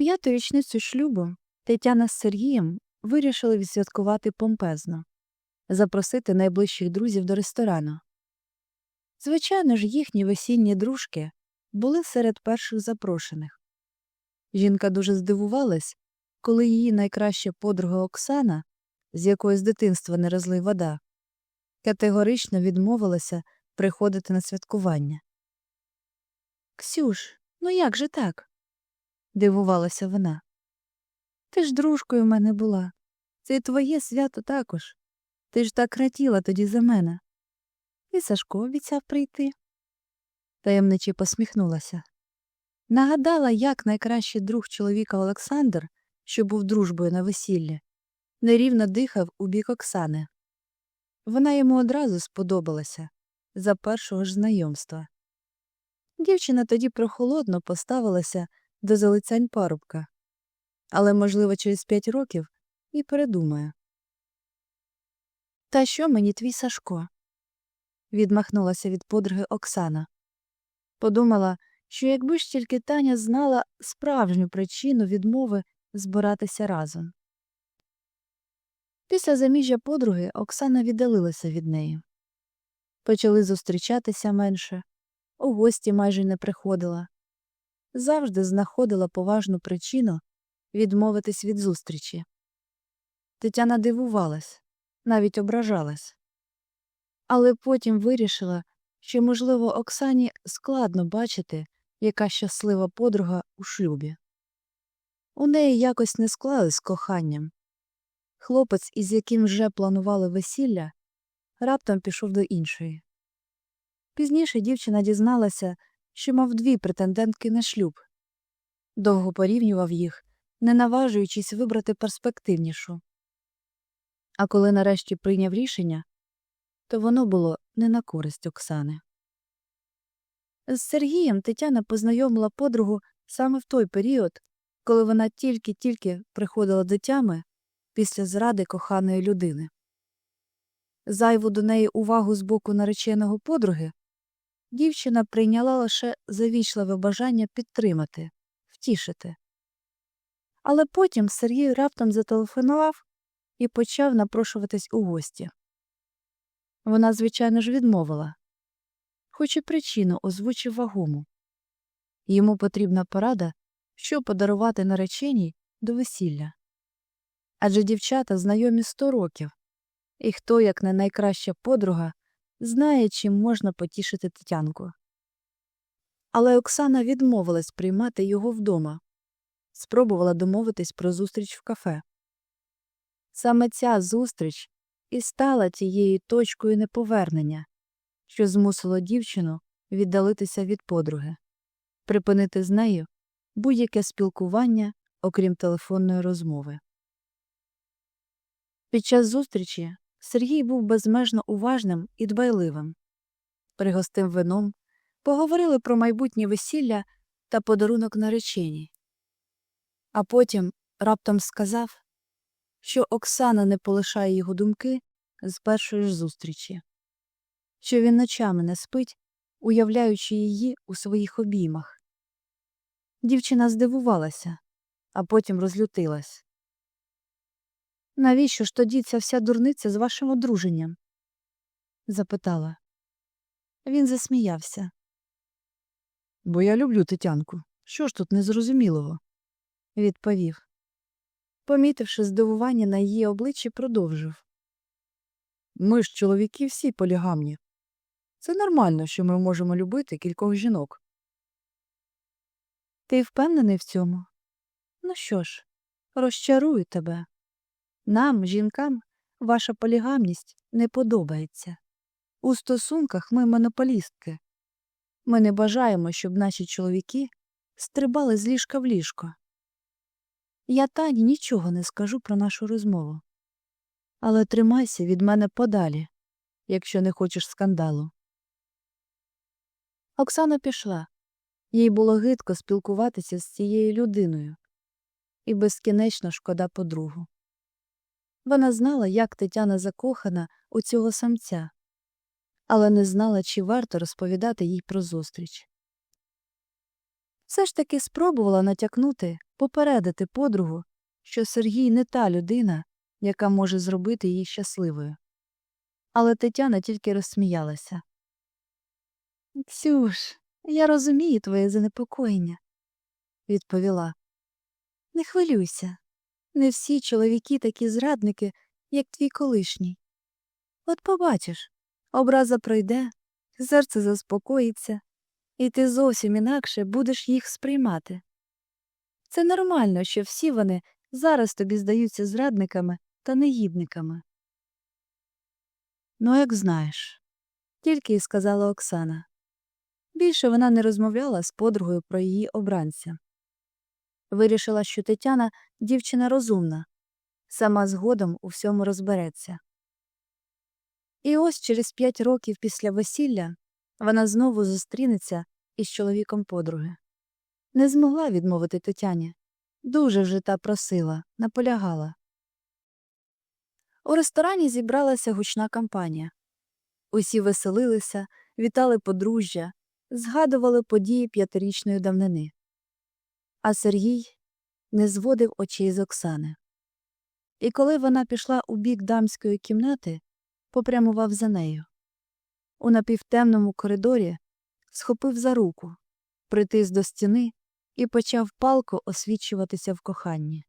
П'яту річницю шлюбу Тетяна з Сергієм вирішили відсвяткувати помпезно, запросити найближчих друзів до ресторану. Звичайно ж, їхні весільні дружки були серед перших запрошених. Жінка дуже здивувалась, коли її найкраща подруга Оксана, з якої з дитинства не розлий вода, категорично відмовилася приходити на святкування. Ксюш, ну як же так? Дивувалася вона. Ти ж дружкою в мене була. Це і твоє свято також. Ти ж так раділа тоді за мене. І Сашко обіцяв прийти. Таємниче посміхнулася. Нагадала, як найкращий друг чоловіка Олександр, що був дружбою на весіллі, нерівно дихав у бік Оксани. Вона йому одразу сподобалася за першого ж знайомства. Дівчина тоді прохолодно поставилася до залицянь парубка, але, можливо, через п'ять років і передумає. Та що мені твій Сашко? відмахнулася від подруги Оксана. Подумала, що якби ж тільки Таня знала справжню причину відмови збиратися разом. Після заміжжя подруги Оксана віддалилася від неї. Почали зустрічатися менше, у гості майже не приходила. Завжди знаходила поважну причину відмовитись від зустрічі. Тетяна дивувалась, навіть ображалась. Але потім вирішила, що, можливо, Оксані складно бачити, яка щаслива подруга у шлюбі. У неї якось не склалось з коханням. Хлопець, із яким вже планували весілля, раптом пішов до іншої. Пізніше дівчина дізналася, що мав дві претендентки на шлюб. Довго порівнював їх, не наважуючись вибрати перспективнішу. А коли нарешті прийняв рішення, то воно було не на користь Оксани. З Сергієм Тетяна познайомила подругу саме в той період, коли вона тільки-тільки приходила до тями після зради коханої людини. Зайву до неї увагу з боку нареченого подруги дівчина прийняла лише завічливе бажання підтримати, втішити. Але потім Сергій раптом зателефонував і почав напрошуватись у гості. Вона, звичайно ж, відмовила, хоч і причину озвучив вагому. Йому потрібна порада, що подарувати нареченій до весілля. Адже дівчата знайомі сто років, і хто, як не найкраща подруга, знає, чим можна потішити Тетянку. Але Оксана відмовилась приймати його вдома, спробувала домовитись про зустріч в кафе. Саме ця зустріч і стала тією точкою неповернення, що змусило дівчину віддалитися від подруги, припинити з нею будь-яке спілкування, окрім телефонної розмови. Під час зустрічі Сергій був безмежно уважним і дбайливим. Пригостив вином, поговорили про майбутнє весілля та подарунок нареченій. А потім раптом сказав, що Оксана не полишає його думки з першої ж зустрічі, що він ночами не спить, уявляючи її у своїх обіймах. Дівчина здивувалася, а потім розлютилась. Навіщо ж тоді ця вся дурниця з вашим одруженням? запитала. Він засміявся. Бо я люблю Тетянку. Що ж тут незрозумілого? відповів. Помітивши здивування на її обличчі, продовжив. Ми ж, чоловіки, всі полігамні. Це нормально, що ми можемо любити кількох жінок. Ти впевнений в цьому? Ну що ж, розчарую тебе. Нам, жінкам, ваша полігамність не подобається. У стосунках ми монополістки. Ми не бажаємо, щоб наші чоловіки стрибали з ліжка в ліжко. Я Тані нічого не скажу про нашу розмову. Але тримайся від мене подалі, якщо не хочеш скандалу. Оксана пішла. Їй було гидко спілкуватися з цією людиною, і безкінечно шкода подругу. Вона знала, як Тетяна закохана у цього самця, але не знала, чи варто розповідати їй про зустріч. Все ж таки спробувала натякнути попередити подругу, що Сергій не та людина, яка може зробити її щасливою. Але Тетяна тільки розсміялася. Ксюш, я розумію твоє занепокоєння, відповіла. Не хвилюйся. Не всі чоловіки такі зрадники, як твій колишній. От побачиш, образа пройде, серце заспокоїться, і ти зовсім інакше будеш їх сприймати. Це нормально, що всі вони зараз тобі здаються зрадниками та негідниками. Ну, як знаєш, тільки й сказала Оксана. Більше вона не розмовляла з подругою про її обранця. Вирішила, що Тетяна дівчина розумна, сама згодом у всьому розбереться. І ось через п'ять років після весілля вона знову зустрінеться із чоловіком подруги. Не змогла відмовити Тетяні. Дуже вже та просила, наполягала. У ресторані зібралася гучна компанія. Усі веселилися, вітали подружжя, згадували події п'ятирічної давнини. А Сергій не зводив очей з Оксани. І коли вона пішла у бік дамської кімнати, попрямував за нею. У напівтемному коридорі схопив за руку, притис до стіни і почав палко освічуватися в коханні.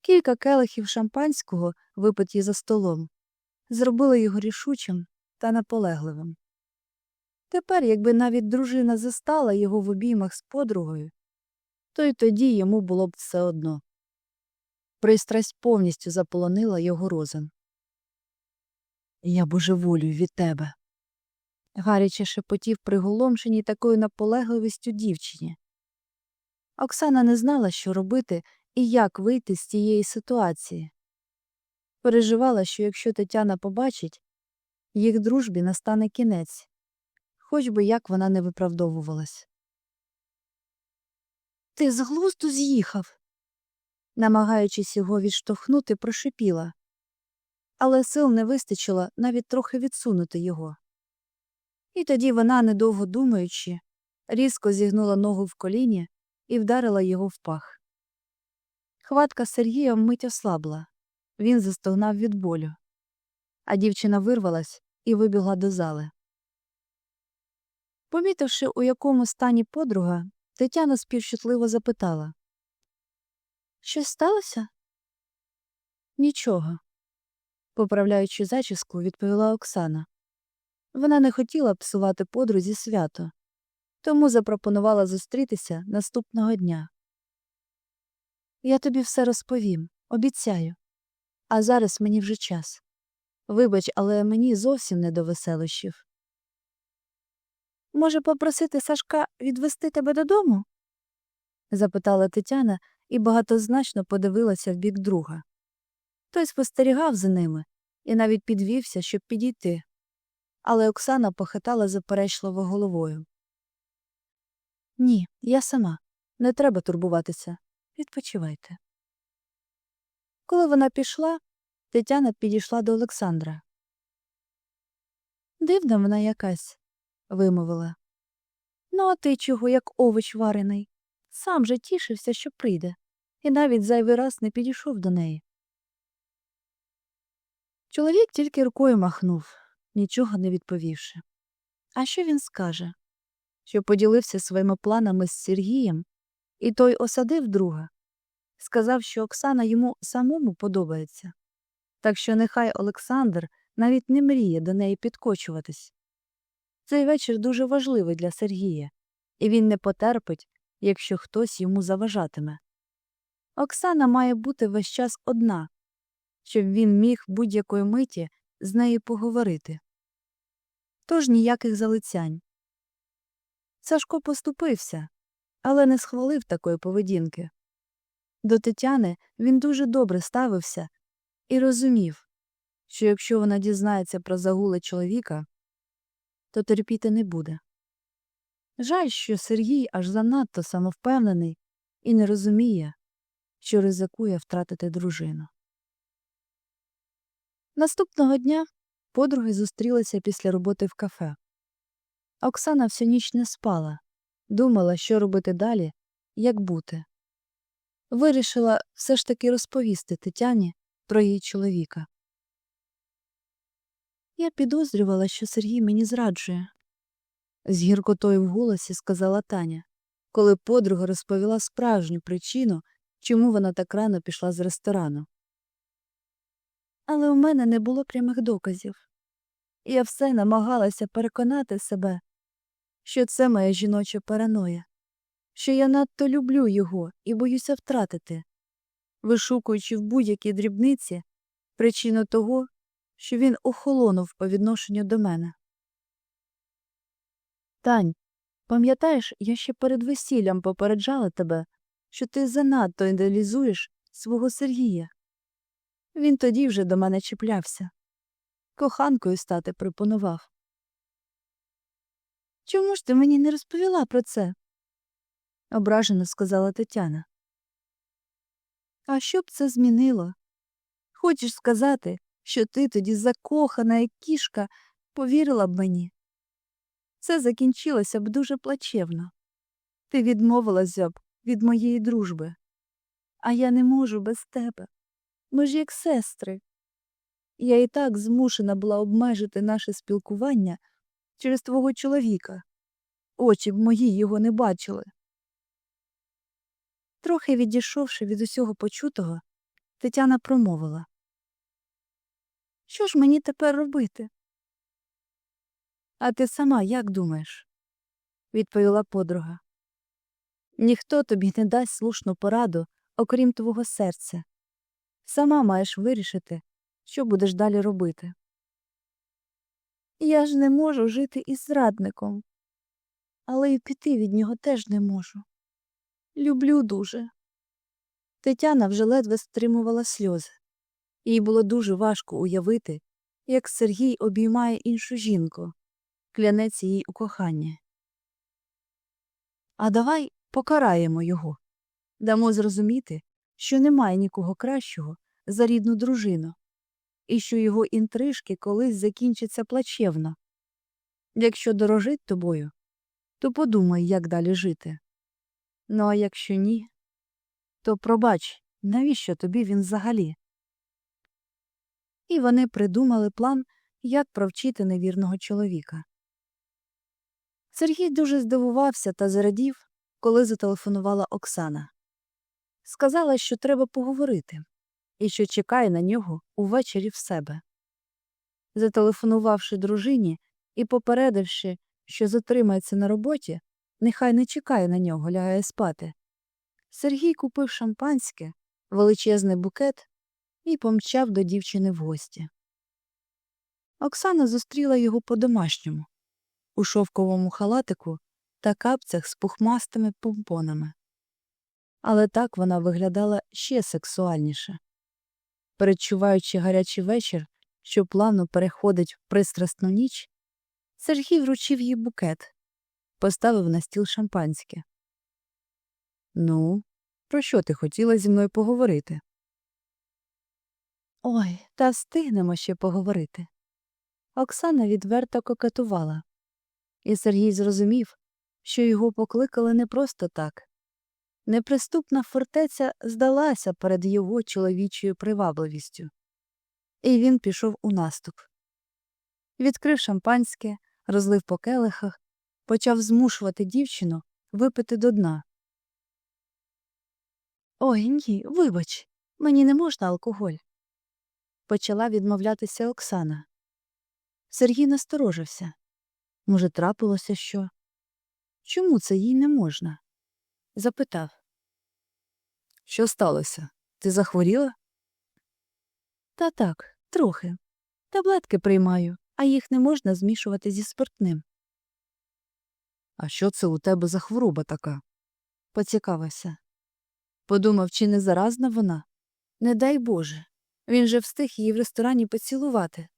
Кілька келихів шампанського, випиті за столом, зробили його рішучим та наполегливим. Тепер, якби навіть дружина застала його в обіймах з подругою, то й тоді йому було б все одно. Пристрасть повністю заполонила його розум. Я божеволюю від тебе. гаряче шепотів приголомшеній такою наполегливістю дівчині. Оксана не знала, що робити і як вийти з цієї ситуації. Переживала, що якщо Тетяна побачить, їх дружбі настане кінець, хоч би як вона не виправдовувалась. Ти з глузду з'їхав, намагаючись його відштовхнути, прошипіла, але сил не вистачило навіть трохи відсунути його. І тоді вона, недовго думаючи, різко зігнула ногу в коліні і вдарила його в пах. Хватка Сергія вмить ослабла. Він застогнав від болю. А дівчина вирвалась і вибігла до зали. Помітивши, у якому стані подруга, Тетяна співчутливо запитала Щось сталося? Нічого, поправляючи зачіску, відповіла Оксана. Вона не хотіла псувати подрузі свято, тому запропонувала зустрітися наступного дня. Я тобі все розповім, обіцяю. А зараз мені вже час. Вибач, але мені зовсім не до веселощів. Може, попросити Сашка відвести тебе додому? запитала Тетяна і багатозначно подивилася в бік друга. Той спостерігав за ними і навіть підвівся, щоб підійти. Але Оксана похитала заперечливо головою. Ні, я сама. Не треба турбуватися. Відпочивайте. Коли вона пішла, Тетяна підійшла до Олександра. Дивна вона якась, вимовила. Ну, а ти чого, як овоч варений? Сам же тішився, що прийде, і навіть зайвий раз не підійшов до неї. Чоловік тільки рукою махнув, нічого не відповівши. А що він скаже? Що поділився своїми планами з Сергієм, і той осадив друга, сказав, що Оксана йому самому подобається, так що нехай Олександр навіть не мріє до неї підкочуватись. Цей вечір дуже важливий для Сергія, і він не потерпить, якщо хтось йому заважатиме. Оксана має бути весь час одна, щоб він міг будь-якої миті з нею поговорити. Тож ніяких залицянь. Сашко поступився, але не схвалив такої поведінки. До Тетяни він дуже добре ставився і розумів, що якщо вона дізнається про загуле чоловіка, то терпіти не буде. Жаль, що Сергій аж занадто самовпевнений і не розуміє, що ризикує втратити дружину. Наступного дня подруги зустрілися після роботи в кафе. Оксана всю ніч не спала, думала, що робити далі, як бути. вирішила все ж таки розповісти Тетяні про її чоловіка. Я підозрювала, що Сергій мені зраджує, з гіркотою в голосі сказала Таня, коли подруга розповіла справжню причину, чому вона так рано пішла з ресторану. Але у мене не було прямих доказів. Я все намагалася переконати себе, що це моя жіноча параноя, що я надто люблю його і боюся втратити, вишукуючи в будь-якій дрібниці причину того, що він охолонув по відношенню до мене. Тань, пам'ятаєш, я ще перед весіллям попереджала тебе, що ти занадто ідеалізуєш свого Сергія. Він тоді вже до мене чіплявся. Коханкою стати пропонував. Чому ж ти мені не розповіла про це? ображено сказала Тетяна. А що б це змінило? Хочеш сказати, що ти тоді закохана як кішка повірила б мені? Це закінчилося б дуже плачевно. Ти відмовилася б від моєї дружби, а я не можу без тебе. Ми ж як сестри. Я і так змушена була обмежити наше спілкування через твого чоловіка. Очі б мої його не бачили. Трохи відійшовши від усього почутого, Тетяна промовила. Що ж мені тепер робити? А ти сама як думаєш? відповіла подруга. Ніхто тобі не дасть слушну пораду, окрім твого серця. Сама маєш вирішити, що будеш далі робити. Я ж не можу жити із зрадником, але й піти від нього теж не можу. Люблю дуже. Тетяна вже ледве стримувала сльози. Їй було дуже важко уявити, як Сергій обіймає іншу жінку, клянеться їй у коханні. А давай покараємо його, дамо зрозуміти, що немає нікого кращого за рідну дружину, і що його інтрижки колись закінчаться плачевно. Якщо дорожить тобою, то подумай, як далі жити. Ну а якщо ні, то пробач, навіщо тобі він взагалі? І вони придумали план, як провчити невірного чоловіка. Сергій дуже здивувався та зарадів, коли зателефонувала Оксана. Сказала, що треба поговорити, і що чекає на нього увечері в себе. Зателефонувавши дружині і попередивши, що затримається на роботі, нехай не чекає на нього, лягає спати. Сергій купив шампанське, величезний букет і помчав до дівчини в гості. Оксана зустріла його по-домашньому, у шовковому халатику та капцях з пухмастими помпонами. Але так вона виглядала ще сексуальніше. Передчуваючи гарячий вечір, що плавно переходить в пристрасну ніч, Сергій вручив їй букет, поставив на стіл шампанське. Ну, про що ти хотіла зі мною поговорити? Ой, та встигнемо ще поговорити. Оксана відверто кокетувала, і Сергій зрозумів, що його покликали не просто так. Неприступна фортеця здалася перед його чоловічою привабливістю, і він пішов у наступ. Відкрив шампанське, розлив по келихах, почав змушувати дівчину випити до дна. Ой ні, вибач, мені не можна алкоголь. Почала відмовлятися Оксана. Сергій насторожився. Може, трапилося що? Чому це їй не можна? Запитав. Що сталося? Ти захворіла? Та так, трохи. Таблетки приймаю, а їх не можна змішувати зі спиртним. А що це у тебе за хвороба така? поцікавився. Подумав, чи не заразна вона? Не дай Боже. Він же встиг її в ресторані поцілувати.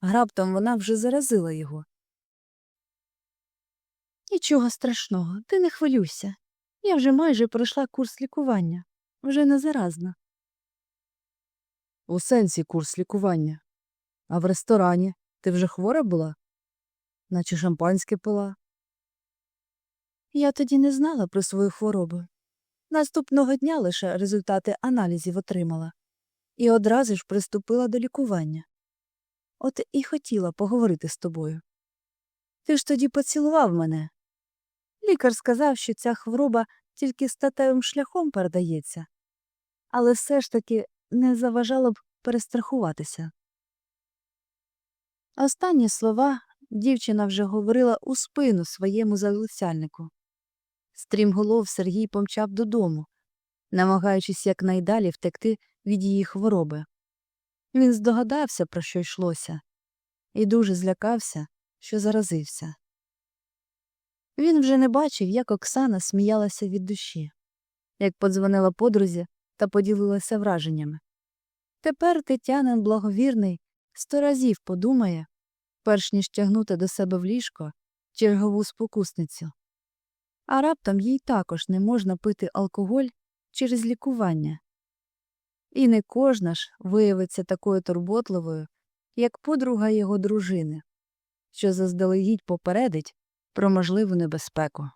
Раптом вона вже заразила його. Нічого страшного, ти не хвилюйся. Я вже майже пройшла курс лікування. Вже не заразна. У сенсі курс лікування. А в ресторані ти вже хвора була? Наче шампанське пила. Я тоді не знала про свою хворобу. Наступного дня лише результати аналізів отримала і одразу ж приступила до лікування. От і хотіла поговорити з тобою. Ти ж тоді поцілував мене. Лікар сказав, що ця хвороба тільки статевим шляхом передається, але все ж таки не заважало б перестрахуватися. Останні слова дівчина вже говорила у спину своєму залицяльнику. Стрімголов Сергій помчав додому, намагаючись якнайдалі втекти від її хвороби. Він здогадався, про що йшлося, і дуже злякався, що заразився. Він вже не бачив, як Оксана сміялася від душі, як подзвонила подрузі та поділилася враженнями. Тепер Тетянин благовірний сто разів подумає, перш ніж тягнути до себе в ліжко чергову спокусницю. А раптом їй також не можна пити алкоголь через лікування. І не кожна ж виявиться такою турботливою, як подруга його дружини, що заздалегідь попередить про можливу небезпеку.